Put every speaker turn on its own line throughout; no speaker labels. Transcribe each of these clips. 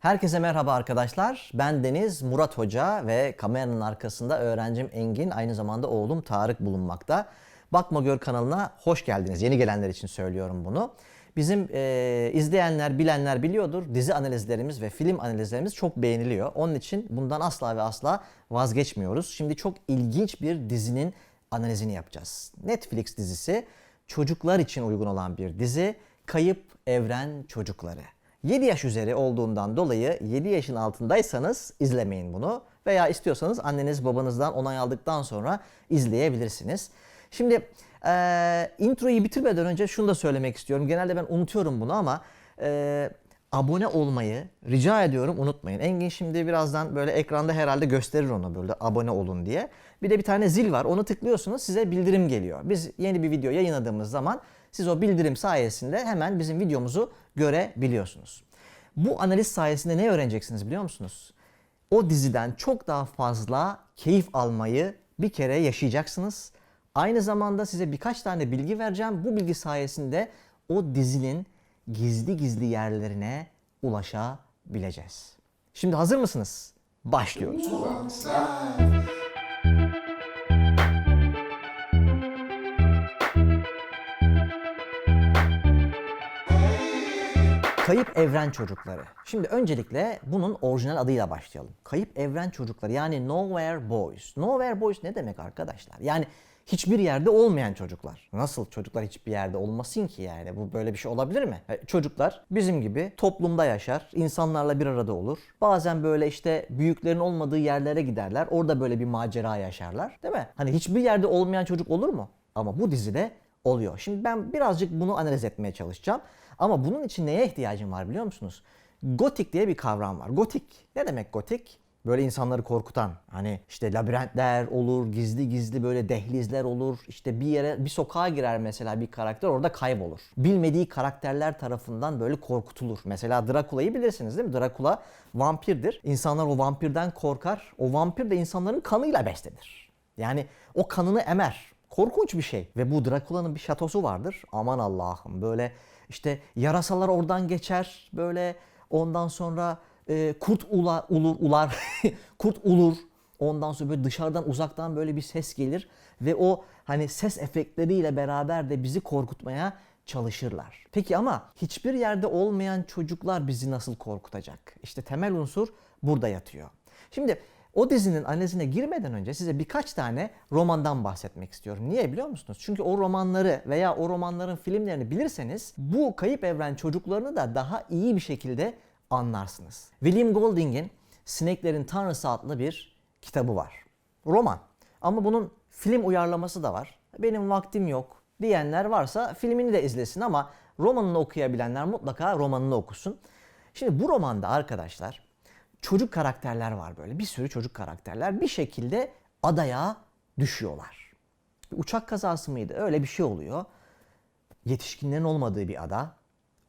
Herkese merhaba arkadaşlar. Ben Deniz Murat Hoca ve kameranın arkasında öğrencim Engin, aynı zamanda oğlum Tarık bulunmakta. Bakma Gör kanalına hoş geldiniz. Yeni gelenler için söylüyorum bunu. Bizim e, izleyenler, bilenler biliyordur. Dizi analizlerimiz ve film analizlerimiz çok beğeniliyor. Onun için bundan asla ve asla vazgeçmiyoruz. Şimdi çok ilginç bir dizinin analizini yapacağız. Netflix dizisi çocuklar için uygun olan bir dizi. Kayıp Evren Çocukları. 7 yaş üzeri olduğundan dolayı 7 yaşın altındaysanız izlemeyin bunu. Veya istiyorsanız anneniz babanızdan onay aldıktan sonra izleyebilirsiniz. Şimdi eee introyu bitirmeden önce şunu da söylemek istiyorum. Genelde ben unutuyorum bunu ama eee, abone olmayı rica ediyorum unutmayın. Engin şimdi birazdan böyle ekranda herhalde gösterir onu böyle abone olun diye. Bir de bir tane zil var onu tıklıyorsunuz size bildirim geliyor. Biz yeni bir video yayınladığımız zaman siz o bildirim sayesinde hemen bizim videomuzu görebiliyorsunuz. Bu analiz sayesinde ne öğreneceksiniz biliyor musunuz? O diziden çok daha fazla keyif almayı bir kere yaşayacaksınız. Aynı zamanda size birkaç tane bilgi vereceğim. Bu bilgi sayesinde o dizinin gizli gizli yerlerine ulaşabileceğiz. Şimdi hazır mısınız? Başlıyoruz. Kayıp Evren Çocukları. Şimdi öncelikle bunun orijinal adıyla başlayalım. Kayıp Evren Çocukları yani Nowhere Boys. Nowhere Boys ne demek arkadaşlar? Yani hiçbir yerde olmayan çocuklar. Nasıl çocuklar hiçbir yerde olmasın ki yani? Bu böyle bir şey olabilir mi? E, Çocuklar bizim gibi toplumda yaşar, insanlarla bir arada olur. Bazen böyle işte büyüklerin olmadığı yerlere giderler. Orada böyle bir macera yaşarlar. Değil mi? Hani hiçbir yerde olmayan çocuk olur mu? Ama bu dizide oluyor. Şimdi ben birazcık bunu analiz etmeye çalışacağım. Ama bunun için neye ihtiyacım var biliyor musunuz? Gotik diye bir kavram var. Gotik ne demek gotik? Böyle insanları korkutan hani işte labirentler olur, gizli gizli böyle dehlizler olur. İşte bir yere bir sokağa girer mesela bir karakter orada kaybolur. Bilmediği karakterler tarafından böyle korkutulur. Mesela Drakula'yı bilirsiniz değil mi? Drakula vampirdir. İnsanlar o vampirden korkar. O vampir de insanların kanıyla beslenir. Yani o kanını emer. Korkunç bir şey. Ve bu Drakula'nın bir şatosu vardır. Aman Allah'ım böyle işte yarasalar oradan geçer. Böyle ondan sonra e, kurt ula, ulur, ular, kurt ulur. Ondan sonra böyle dışarıdan uzaktan böyle bir ses gelir. Ve o hani ses efektleriyle beraber de bizi korkutmaya çalışırlar. Peki ama hiçbir yerde olmayan çocuklar bizi nasıl korkutacak? İşte temel unsur burada yatıyor. Şimdi o dizinin analizine girmeden önce size birkaç tane romandan bahsetmek istiyorum. Niye biliyor musunuz? Çünkü o romanları veya o romanların filmlerini bilirseniz bu kayıp evren çocuklarını da daha iyi bir şekilde anlarsınız. William Golding'in Sineklerin Tanrısı adlı bir kitabı var. Roman. Ama bunun film uyarlaması da var. Benim vaktim yok diyenler varsa filmini de izlesin ama romanını okuyabilenler mutlaka romanını okusun. Şimdi bu romanda arkadaşlar çocuk karakterler var böyle. Bir sürü çocuk karakterler bir şekilde adaya düşüyorlar. Bir uçak kazası mıydı? Öyle bir şey oluyor. Yetişkinlerin olmadığı bir ada.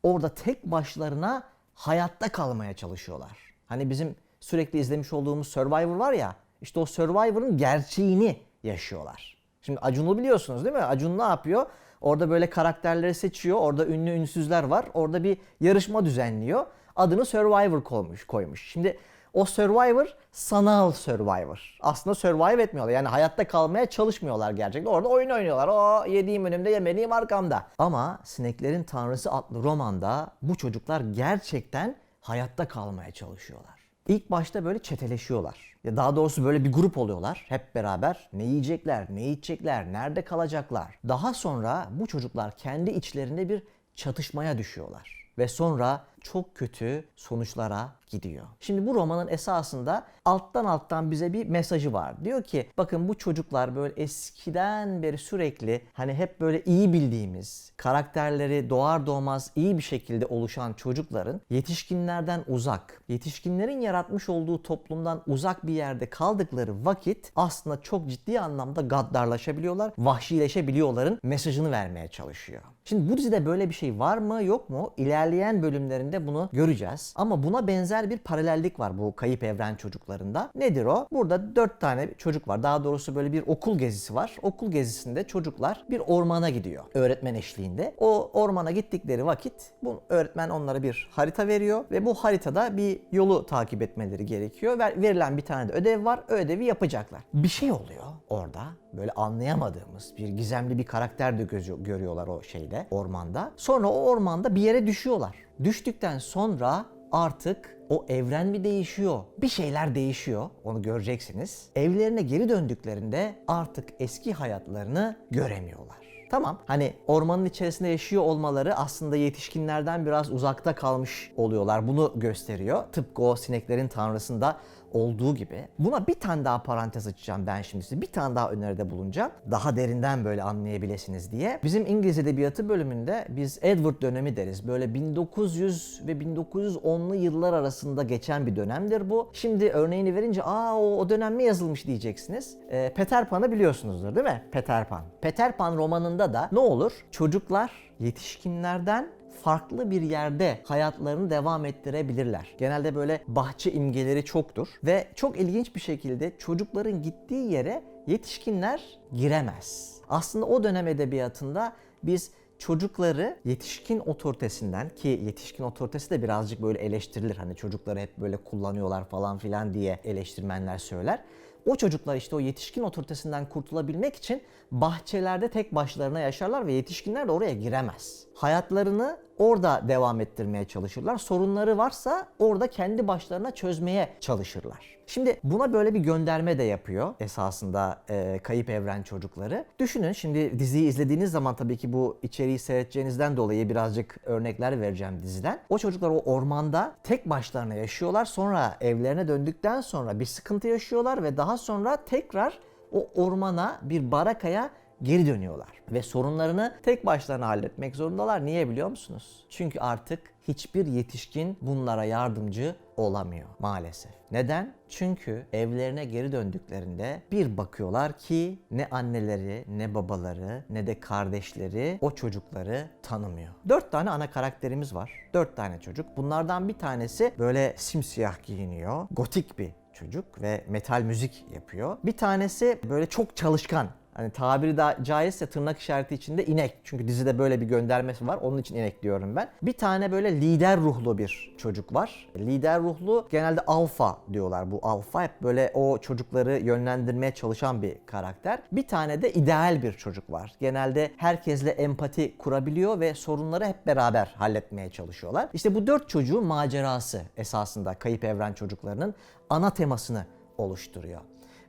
Orada tek başlarına hayatta kalmaya çalışıyorlar. Hani bizim sürekli izlemiş olduğumuz Survivor var ya. işte o Survivor'ın gerçeğini yaşıyorlar. Şimdi Acun'u biliyorsunuz değil mi? Acun ne yapıyor? Orada böyle karakterleri seçiyor. Orada ünlü ünsüzler var. Orada bir yarışma düzenliyor. Adını Survivor koymuş. koymuş. Şimdi o Survivor sanal Survivor. Aslında survive etmiyorlar. Yani hayatta kalmaya çalışmıyorlar gerçekten. Orada oyun oynuyorlar. O yediğim önümde yemediğim arkamda. Ama Sineklerin Tanrısı adlı romanda bu çocuklar gerçekten hayatta kalmaya çalışıyorlar. İlk başta böyle çeteleşiyorlar. Ya daha doğrusu böyle bir grup oluyorlar hep beraber. Ne yiyecekler, ne içecekler, nerede kalacaklar. Daha sonra bu çocuklar kendi içlerinde bir çatışmaya düşüyorlar ve sonra çok kötü sonuçlara gidiyor. Şimdi bu romanın esasında alttan alttan bize bir mesajı var. Diyor ki bakın bu çocuklar böyle eskiden beri sürekli hani hep böyle iyi bildiğimiz karakterleri doğar doğmaz iyi bir şekilde oluşan çocukların yetişkinlerden uzak, yetişkinlerin yaratmış olduğu toplumdan uzak bir yerde kaldıkları vakit aslında çok ciddi anlamda gaddarlaşabiliyorlar, vahşileşebiliyorların mesajını vermeye çalışıyor. Şimdi bu dizide böyle bir şey var mı yok mu? İlerleyen bölümlerinde bunu göreceğiz. Ama buna benzer bir paralellik var bu kayıp evren çocuklarında. Nedir o? Burada dört tane çocuk var. Daha doğrusu böyle bir okul gezisi var. Okul gezisinde çocuklar bir ormana gidiyor. Öğretmen eşliğinde. O ormana gittikleri vakit bu öğretmen onlara bir harita veriyor ve bu haritada bir yolu takip etmeleri gerekiyor. Ver, verilen bir tane de ödev var. O ödevi yapacaklar. Bir şey oluyor orada. Böyle anlayamadığımız bir gizemli bir karakter de gözü- görüyorlar o şeyde ormanda. Sonra o ormanda bir yere düşüyorlar. Düştükten sonra artık o evren mi değişiyor? Bir şeyler değişiyor. Onu göreceksiniz. Evlerine geri döndüklerinde artık eski hayatlarını göremiyorlar. Tamam hani ormanın içerisinde yaşıyor olmaları aslında yetişkinlerden biraz uzakta kalmış oluyorlar. Bunu gösteriyor. Tıpkı o sineklerin tanrısında olduğu gibi. Buna bir tane daha parantez açacağım ben şimdi size. Bir tane daha öneride bulunacağım. Daha derinden böyle anlayabilirsiniz diye. Bizim İngiliz Edebiyatı bölümünde biz Edward dönemi deriz. Böyle 1900 ve 1910'lu yıllar arasında geçen bir dönemdir bu. Şimdi örneğini verince aa o, o dönem mi yazılmış diyeceksiniz. Ee, Peter Pan'ı biliyorsunuzdur değil mi? Peter Pan. Peter Pan romanında da ne olur? Çocuklar yetişkinlerden farklı bir yerde hayatlarını devam ettirebilirler. Genelde böyle bahçe imgeleri çoktur ve çok ilginç bir şekilde çocukların gittiği yere yetişkinler giremez. Aslında o dönem edebiyatında biz çocukları yetişkin otoritesinden ki yetişkin otoritesi de birazcık böyle eleştirilir. Hani çocukları hep böyle kullanıyorlar falan filan diye eleştirmenler söyler. O çocuklar işte o yetişkin otoritesinden kurtulabilmek için bahçelerde tek başlarına yaşarlar ve yetişkinler de oraya giremez. Hayatlarını orada devam ettirmeye çalışırlar. Sorunları varsa orada kendi başlarına çözmeye çalışırlar. Şimdi buna böyle bir gönderme de yapıyor esasında e, kayıp evren çocukları. Düşünün şimdi diziyi izlediğiniz zaman tabii ki bu içeriği seyredeceğinizden dolayı birazcık örnekler vereceğim diziden. O çocuklar o ormanda tek başlarına yaşıyorlar. Sonra evlerine döndükten sonra bir sıkıntı yaşıyorlar ve daha sonra tekrar o ormana bir barakaya geri dönüyorlar. Ve sorunlarını tek başlarına halletmek zorundalar. Niye biliyor musunuz? Çünkü artık hiçbir yetişkin bunlara yardımcı olamıyor maalesef. Neden? Çünkü evlerine geri döndüklerinde bir bakıyorlar ki ne anneleri, ne babaları, ne de kardeşleri o çocukları tanımıyor. Dört tane ana karakterimiz var. Dört tane çocuk. Bunlardan bir tanesi böyle simsiyah giyiniyor. Gotik bir çocuk ve metal müzik yapıyor. Bir tanesi böyle çok çalışkan. Hani tabiri da caizse tırnak işareti içinde inek. Çünkü dizide böyle bir göndermesi var. Onun için inek diyorum ben. Bir tane böyle lider ruhlu bir çocuk var. Lider ruhlu genelde alfa diyorlar. Bu alfa hep böyle o çocukları yönlendirmeye çalışan bir karakter. Bir tane de ideal bir çocuk var. Genelde herkesle empati kurabiliyor ve sorunları hep beraber halletmeye çalışıyorlar. İşte bu dört çocuğun macerası esasında kayıp evren çocuklarının ana temasını oluşturuyor.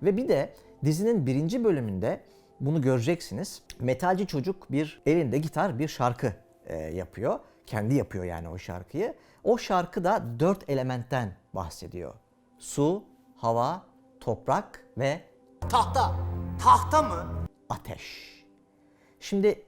Ve bir de dizinin birinci bölümünde bunu göreceksiniz. Metalci çocuk bir elinde gitar bir şarkı e, yapıyor. Kendi yapıyor yani o şarkıyı. O şarkı da dört elementten bahsediyor. Su, hava, toprak ve
Tahta. Tahta mı?
ateş. Şimdi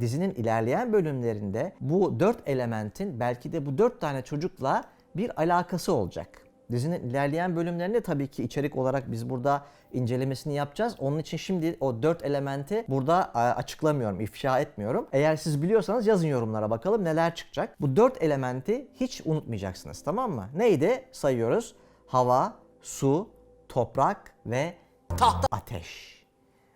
dizinin ilerleyen bölümlerinde bu dört elementin belki de bu dört tane çocukla bir alakası olacak. Dizinin ilerleyen bölümlerinde tabii ki içerik olarak biz burada incelemesini yapacağız. Onun için şimdi o dört elementi burada e, açıklamıyorum, ifşa etmiyorum. Eğer siz biliyorsanız yazın yorumlara bakalım neler çıkacak. Bu dört elementi hiç unutmayacaksınız tamam mı? Neydi? Sayıyoruz. Hava, su, toprak ve
Tahta.
ateş.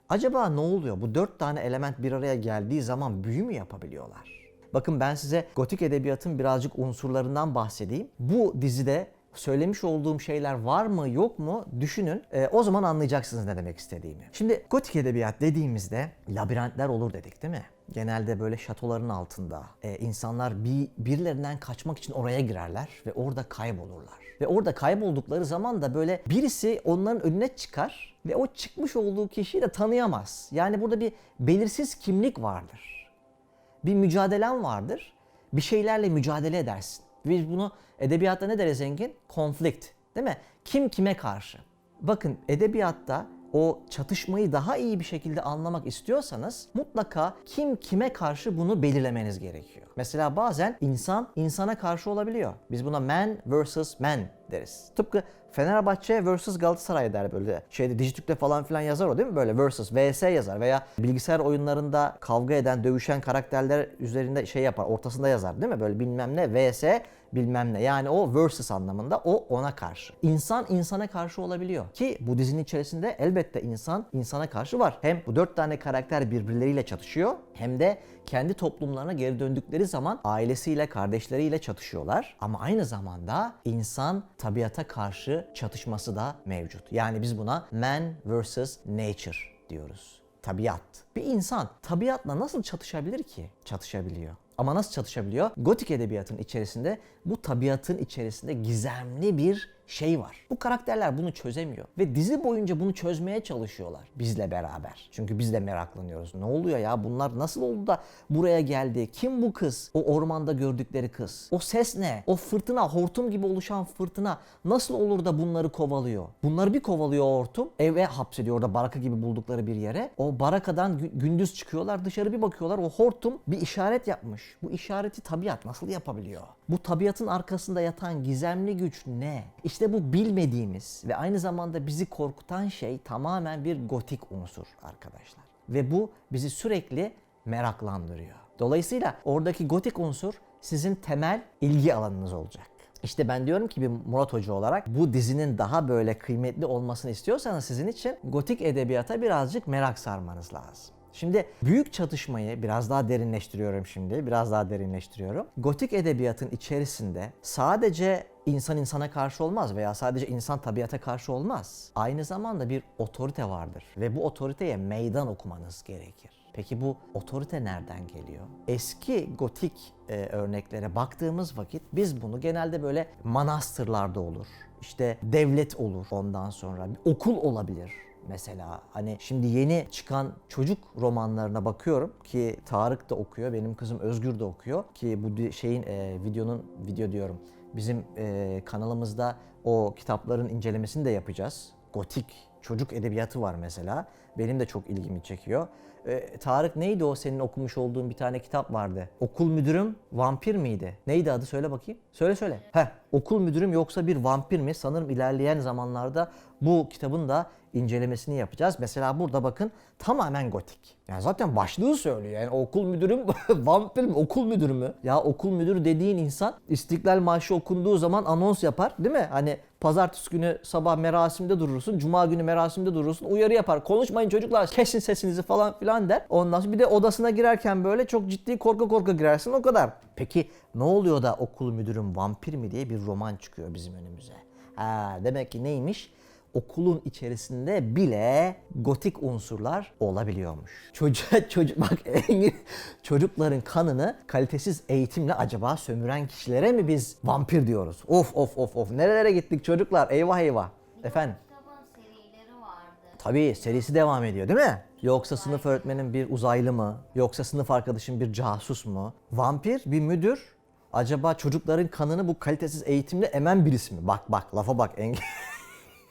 Acaba ne oluyor? Bu dört tane element bir araya geldiği zaman büyü mü yapabiliyorlar? Bakın ben size gotik edebiyatın birazcık unsurlarından bahsedeyim. Bu dizide söylemiş olduğum şeyler var mı yok mu düşünün. Ee, o zaman anlayacaksınız ne demek istediğimi. Şimdi gotik edebiyat dediğimizde labirentler olur dedik değil mi? Genelde böyle şatoların altında e, insanlar bir birilerinden kaçmak için oraya girerler ve orada kaybolurlar. Ve orada kayboldukları zaman da böyle birisi onların önüne çıkar ve o çıkmış olduğu kişiyi de tanıyamaz. Yani burada bir belirsiz kimlik vardır bir mücadelen vardır. Bir şeylerle mücadele edersin. Biz bunu edebiyatta ne deriz Engin? Konflikt. Değil mi? Kim kime karşı? Bakın edebiyatta o çatışmayı daha iyi bir şekilde anlamak istiyorsanız mutlaka kim kime karşı bunu belirlemeniz gerekiyor. Mesela bazen insan insana karşı olabiliyor. Biz buna man versus man deriz. Tıpkı Fenerbahçe vs Galatasaray der böyle şeyde Dijitürk'te falan filan yazar o değil mi böyle vs vs yazar veya bilgisayar oyunlarında kavga eden dövüşen karakterler üzerinde şey yapar ortasında yazar değil mi böyle bilmem ne vs bilmem ne yani o versus anlamında o ona karşı. İnsan insana karşı olabiliyor ki bu dizinin içerisinde elbette insan insana karşı var. Hem bu dört tane karakter birbirleriyle çatışıyor hem de kendi toplumlarına geri döndükleri zaman ailesiyle, kardeşleriyle çatışıyorlar. Ama aynı zamanda insan tabiata karşı çatışması da mevcut. Yani biz buna man versus nature diyoruz. Tabiat. Bir insan tabiatla nasıl çatışabilir ki? Çatışabiliyor. Ama nasıl çatışabiliyor? Gotik edebiyatın içerisinde bu tabiatın içerisinde gizemli bir şey var. Bu karakterler bunu çözemiyor ve dizi boyunca bunu çözmeye çalışıyorlar bizle beraber. Çünkü biz de meraklanıyoruz. Ne oluyor ya? Bunlar nasıl oldu da buraya geldi? Kim bu kız? O ormanda gördükleri kız. O ses ne? O fırtına, hortum gibi oluşan fırtına nasıl olur da bunları kovalıyor? Bunları bir kovalıyor hortum. Eve hapsediyor orada baraka gibi buldukları bir yere. O barakadan gü- gündüz çıkıyorlar. Dışarı bir bakıyorlar. O hortum bir işaret yapmış. Bu işareti tabiat nasıl yapabiliyor? Bu tabiatın arkasında yatan gizemli güç ne? Bu bilmediğimiz ve aynı zamanda bizi korkutan şey tamamen bir gotik unsur arkadaşlar. Ve bu bizi sürekli meraklandırıyor. Dolayısıyla oradaki gotik unsur sizin temel ilgi alanınız olacak. İşte ben diyorum ki bir Murat Hoca olarak bu dizinin daha böyle kıymetli olmasını istiyorsanız sizin için gotik edebiyata birazcık merak sarmanız lazım. Şimdi büyük çatışmayı biraz daha derinleştiriyorum şimdi. Biraz daha derinleştiriyorum. Gotik edebiyatın içerisinde sadece insan insana karşı olmaz veya sadece insan tabiata karşı olmaz. Aynı zamanda bir otorite vardır ve bu otoriteye meydan okumanız gerekir. Peki bu otorite nereden geliyor? Eski gotik e, örneklere baktığımız vakit biz bunu genelde böyle manastırlarda olur. İşte devlet olur ondan sonra bir okul olabilir mesela. Hani şimdi yeni çıkan çocuk romanlarına bakıyorum ki Tarık da okuyor, benim kızım Özgür de okuyor ki bu şeyin e, videonun video diyorum. Bizim e, kanalımızda o kitapların incelemesini de yapacağız. Gotik çocuk edebiyatı var mesela. Benim de çok ilgimi çekiyor. E, Tarık neydi o senin okumuş olduğun bir tane kitap vardı. Okul müdürüm vampir miydi? Neydi adı söyle bakayım. Söyle söyle. Heh, okul müdürüm yoksa bir vampir mi? Sanırım ilerleyen zamanlarda bu kitabın da incelemesini yapacağız. Mesela burada bakın tamamen gotik. Yani zaten başlığı söylüyor. Yani okul müdürüm vampir mi? Okul müdürü mü? Ya okul müdürü dediğin insan İstiklal Marşı okunduğu zaman anons yapar değil mi? Hani pazartesi günü sabah merasimde durursun, cuma günü merasimde durursun, uyarı yapar. Konuşmayın çocuklar, kesin sesinizi falan filan der. Ondan sonra bir de odasına girerken böyle çok ciddi korka korka girersin o kadar. Peki ne oluyor da okul müdürüm vampir mi diye bir roman çıkıyor bizim önümüze. Ha, demek ki neymiş? Okulun içerisinde bile gotik unsurlar olabiliyormuş. Çocuk, çocuk bak çocukların kanını kalitesiz eğitimle acaba sömüren kişilere mi biz vampir diyoruz? Of of of of nerelere gittik çocuklar eyvah eyvah. Efendim? Tabii serisi devam ediyor değil mi? Yoksa sınıf öğretmenin bir uzaylı mı? Yoksa sınıf arkadaşın bir casus mu? Vampir bir müdür. Acaba çocukların kanını bu kalitesiz eğitimle emen birisi mi? Bak bak lafa bak Engin.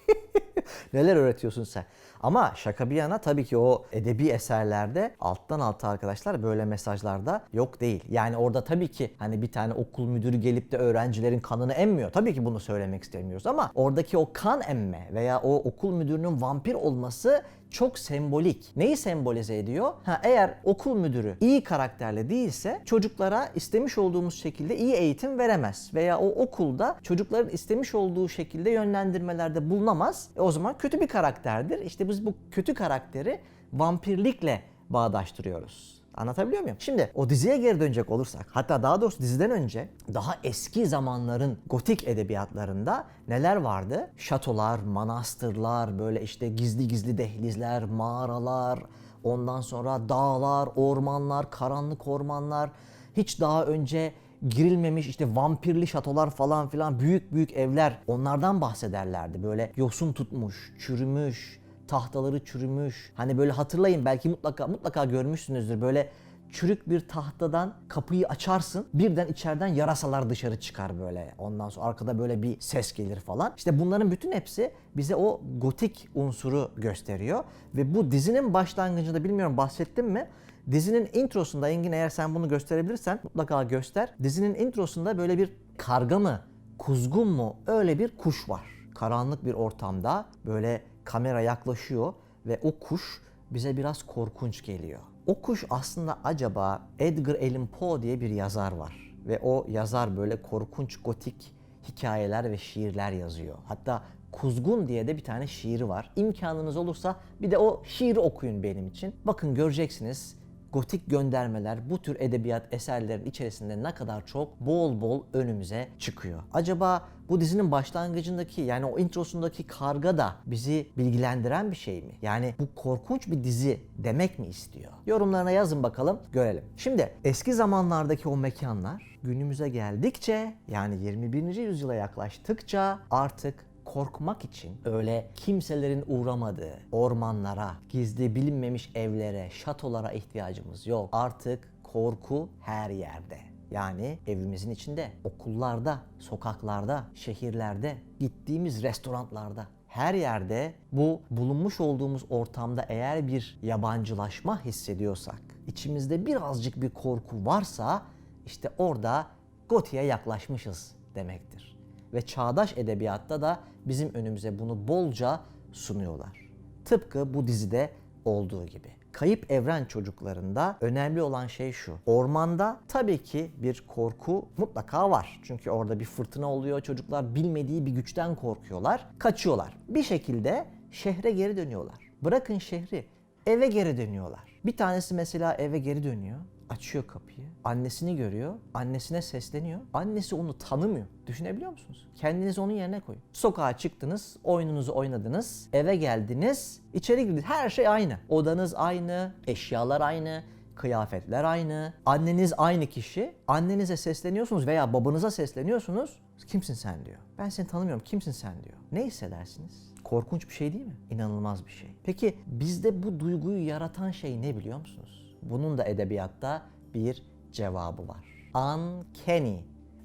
Neler öğretiyorsun sen? Ama şaka bir yana tabii ki o edebi eserlerde alttan alta arkadaşlar böyle mesajlarda yok değil. Yani orada tabii ki hani bir tane okul müdürü gelip de öğrencilerin kanını emmiyor. Tabii ki bunu söylemek istemiyoruz ama oradaki o kan emme veya o okul müdürünün vampir olması çok sembolik. Neyi sembolize ediyor? Ha, eğer okul müdürü iyi karakterli değilse çocuklara istemiş olduğumuz şekilde iyi eğitim veremez. Veya o okulda çocukların istemiş olduğu şekilde yönlendirmelerde bulunamaz. E, o zaman kötü bir karakterdir. İşte biz bu kötü karakteri vampirlikle bağdaştırıyoruz. Anlatabiliyor muyum? Şimdi o diziye geri dönecek olursak, hatta daha doğrusu diziden önce daha eski zamanların gotik edebiyatlarında neler vardı? Şatolar, manastırlar, böyle işte gizli gizli dehlizler, mağaralar, ondan sonra dağlar, ormanlar, karanlık ormanlar, hiç daha önce girilmemiş işte vampirli şatolar falan filan büyük büyük evler onlardan bahsederlerdi. Böyle yosun tutmuş, çürümüş, tahtaları çürümüş. Hani böyle hatırlayın belki mutlaka mutlaka görmüşsünüzdür. Böyle çürük bir tahtadan kapıyı açarsın. Birden içeriden yarasalar dışarı çıkar böyle. Ondan sonra arkada böyle bir ses gelir falan. İşte bunların bütün hepsi bize o gotik unsuru gösteriyor. Ve bu dizinin başlangıcında bilmiyorum bahsettim mi? Dizinin introsunda Engin eğer sen bunu gösterebilirsen mutlaka göster. Dizinin introsunda böyle bir karga mı, kuzgun mu öyle bir kuş var. Karanlık bir ortamda böyle kamera yaklaşıyor ve o kuş bize biraz korkunç geliyor. O kuş aslında acaba Edgar Allan Poe diye bir yazar var ve o yazar böyle korkunç gotik hikayeler ve şiirler yazıyor. Hatta Kuzgun diye de bir tane şiiri var. İmkanınız olursa bir de o şiiri okuyun benim için. Bakın göreceksiniz gotik göndermeler bu tür edebiyat eserlerin içerisinde ne kadar çok bol bol önümüze çıkıyor. Acaba bu dizinin başlangıcındaki yani o introsundaki karga da bizi bilgilendiren bir şey mi? Yani bu korkunç bir dizi demek mi istiyor? Yorumlarına yazın bakalım görelim. Şimdi eski zamanlardaki o mekanlar günümüze geldikçe yani 21. yüzyıla yaklaştıkça artık korkmak için öyle kimselerin uğramadığı ormanlara, gizli bilinmemiş evlere, şatolara ihtiyacımız yok. Artık korku her yerde. Yani evimizin içinde, okullarda, sokaklarda, şehirlerde, gittiğimiz restoranlarda, her yerde bu bulunmuş olduğumuz ortamda eğer bir yabancılaşma hissediyorsak, içimizde birazcık bir korku varsa işte orada Goti'ye yaklaşmışız demektir ve çağdaş edebiyatta da bizim önümüze bunu bolca sunuyorlar. Tıpkı bu dizide olduğu gibi. Kayıp Evren çocuklarında önemli olan şey şu. Ormanda tabii ki bir korku mutlaka var. Çünkü orada bir fırtına oluyor. Çocuklar bilmediği bir güçten korkuyorlar. Kaçıyorlar. Bir şekilde şehre geri dönüyorlar. Bırakın şehri, eve geri dönüyorlar. Bir tanesi mesela eve geri dönüyor açıyor kapıyı. Annesini görüyor. Annesine sesleniyor. Annesi onu tanımıyor. Düşünebiliyor musunuz? Kendinizi onun yerine koyun. Sokağa çıktınız, oyununuzu oynadınız, eve geldiniz, içeri girdiniz. Her şey aynı. Odanız aynı, eşyalar aynı, kıyafetler aynı. Anneniz aynı kişi. Annenize sesleniyorsunuz veya babanıza sesleniyorsunuz. Kimsin sen diyor. Ben seni tanımıyorum. Kimsin sen diyor. Ne hissedersiniz? Korkunç bir şey değil mi? İnanılmaz bir şey. Peki bizde bu duyguyu yaratan şey ne biliyor musunuz? Bunun da edebiyatta bir cevabı var. Uncanny.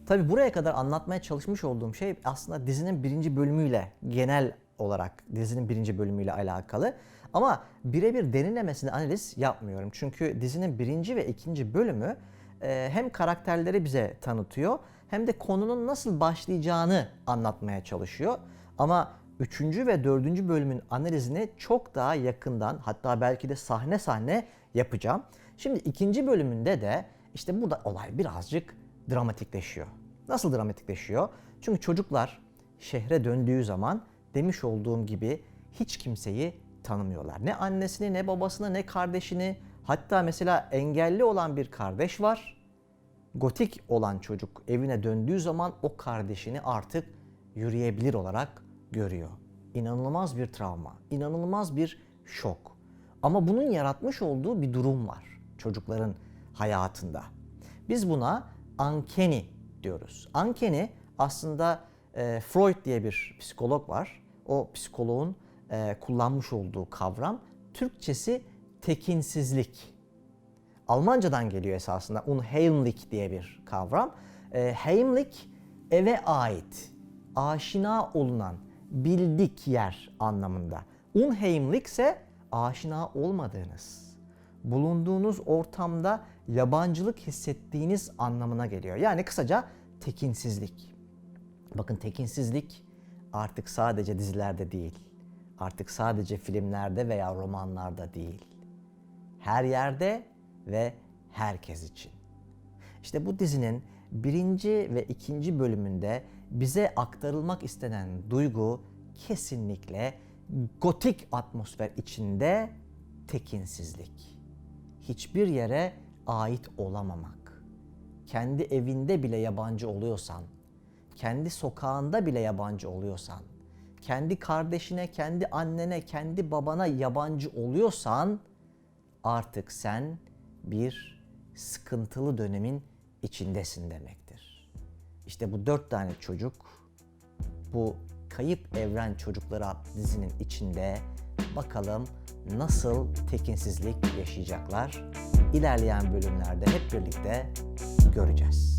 Tabi buraya kadar anlatmaya çalışmış olduğum şey aslında dizinin birinci bölümüyle genel olarak dizinin birinci bölümüyle alakalı. Ama birebir derinlemesine analiz yapmıyorum. Çünkü dizinin birinci ve ikinci bölümü e, hem karakterleri bize tanıtıyor hem de konunun nasıl başlayacağını anlatmaya çalışıyor. Ama üçüncü ve dördüncü bölümün analizini çok daha yakından hatta belki de sahne sahne yapacağım. Şimdi ikinci bölümünde de işte burada olay birazcık dramatikleşiyor. Nasıl dramatikleşiyor? Çünkü çocuklar şehre döndüğü zaman demiş olduğum gibi hiç kimseyi tanımıyorlar. Ne annesini, ne babasını, ne kardeşini. Hatta mesela engelli olan bir kardeş var. Gotik olan çocuk evine döndüğü zaman o kardeşini artık yürüyebilir olarak görüyor. İnanılmaz bir travma, inanılmaz bir şok. Ama bunun yaratmış olduğu bir durum var çocukların hayatında. Biz buna uncanny diyoruz. Uncanny aslında e, Freud diye bir psikolog var. O psikoloğun e, kullanmış olduğu kavram. Türkçesi tekinsizlik. Almancadan geliyor esasında unheimlich diye bir kavram. E, heimlich eve ait, aşina olunan, bildik yer anlamında. Unheimlich ise aşina olmadığınız, bulunduğunuz ortamda yabancılık hissettiğiniz anlamına geliyor. Yani kısaca tekinsizlik. Bakın tekinsizlik artık sadece dizilerde değil, artık sadece filmlerde veya romanlarda değil. Her yerde ve herkes için. İşte bu dizinin birinci ve ikinci bölümünde bize aktarılmak istenen duygu kesinlikle gotik atmosfer içinde tekinsizlik. Hiçbir yere ait olamamak. Kendi evinde bile yabancı oluyorsan, kendi sokağında bile yabancı oluyorsan, kendi kardeşine, kendi annene, kendi babana yabancı oluyorsan artık sen bir sıkıntılı dönemin içindesin demektir. İşte bu dört tane çocuk bu Kayıp Evren Çocukları adlı dizinin içinde bakalım nasıl tekinsizlik yaşayacaklar. İlerleyen bölümlerde hep birlikte göreceğiz.